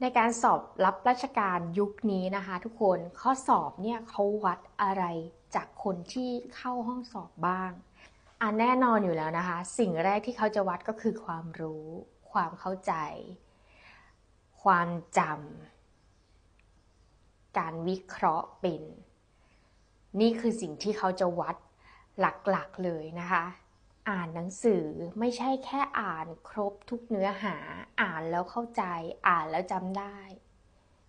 ในการสอบรับราชการยุคนี้นะคะทุกคนข้อสอบเนี่ยเขาวัดอะไรจากคนที่เข้าห้องสอบบ้างอะแน่นอนอยู่แล้วนะคะ สิ่งแรกที่เขาจะวัดก็คือความรู้ ความเข้าใจ ความจำการวิเคราะห์เป็น นี่คือสิ่งที่เขาจะวัดหลักๆเลยนะคะ อ่านหนังสือไม่ใช่แค่อ่านครบทุกเนื้อหา อ่านแล้วเข้าใจ อ่านแล้วจำได้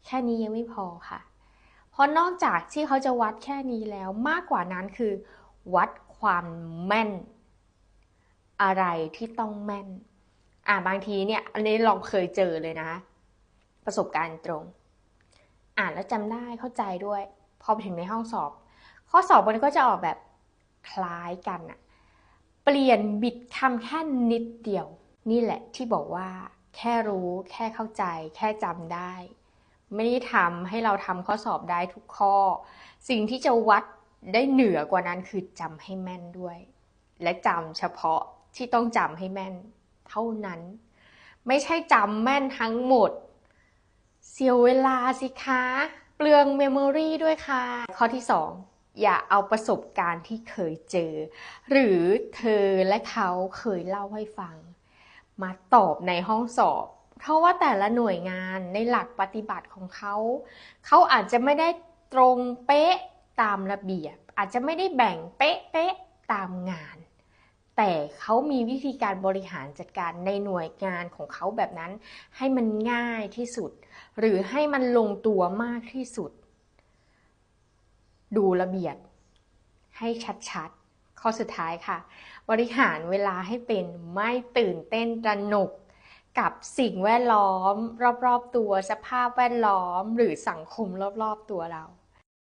แค่นี้ยังไม่พอค่ะ เพราะนอกจากที่เขาจะวัดแค่นี้แล้วมากกว่านั้นคือ วัดความแม่น อะไรที่ต้องแม่น อ่าบางทีเนี่ยอันนี้ลองเคยเจอเลยนะ ประสบการณ์ตรง อ่านแล้วจำได้เข้าใจด้วย พอไปถึงในห้องสอบ ข้อสอบมันก็จะออกแบบคล้ายกันอะ เปลี่ยนบิดคำแค่นิดเดียว นี่แหละที่บอกว่า แค่รู้ แค่เข้าใจ แค่จำได้ ไม่ได้ทำให้เราทำข้อสอบได้ทุกข้อ สิ่งที่จะวัดได้เหนือกว่านั้นคือจำให้แม่นด้วย และจำเฉพาะที่ต้องจำให้แม่น เท่านั้น ไม่ใช่จำแม่นทั้งหมด เสียเวลาสิคะ เปลืองเมมโมรีด้วยค่ะ ข้อที่ 2 อย่าเอาประสบการณ์ที่เคยเจอ หรือเธอและเขาเคยเล่าให้ฟัง มาตอบในห้องสอบ เพราะว่าแต่ละหน่วยงานในหลักปฏิบัติของเขา เขาอาจจะไม่ได้ตรงเป๊ะตามระเบียบ อาจจะไม่ได้แบ่งเป๊ะเป๊ะตามงาน แต่เขามีวิธีการบริหารจัดการในหน่วยงานของเขาแบบนั้น ให้มันง่ายที่สุด หรือให้มันลงตัวมากที่สุด ดูระเบียบให้ชัดๆ ข้อสุดท้ายค่ะ บริหารเวลาให้เป็นไม่ตื่นเต้นตระหนกกับสิ่งแวดล้อม รอบๆตัวสภาพแวดล้อม หรือสังคมรอบๆตัวเรา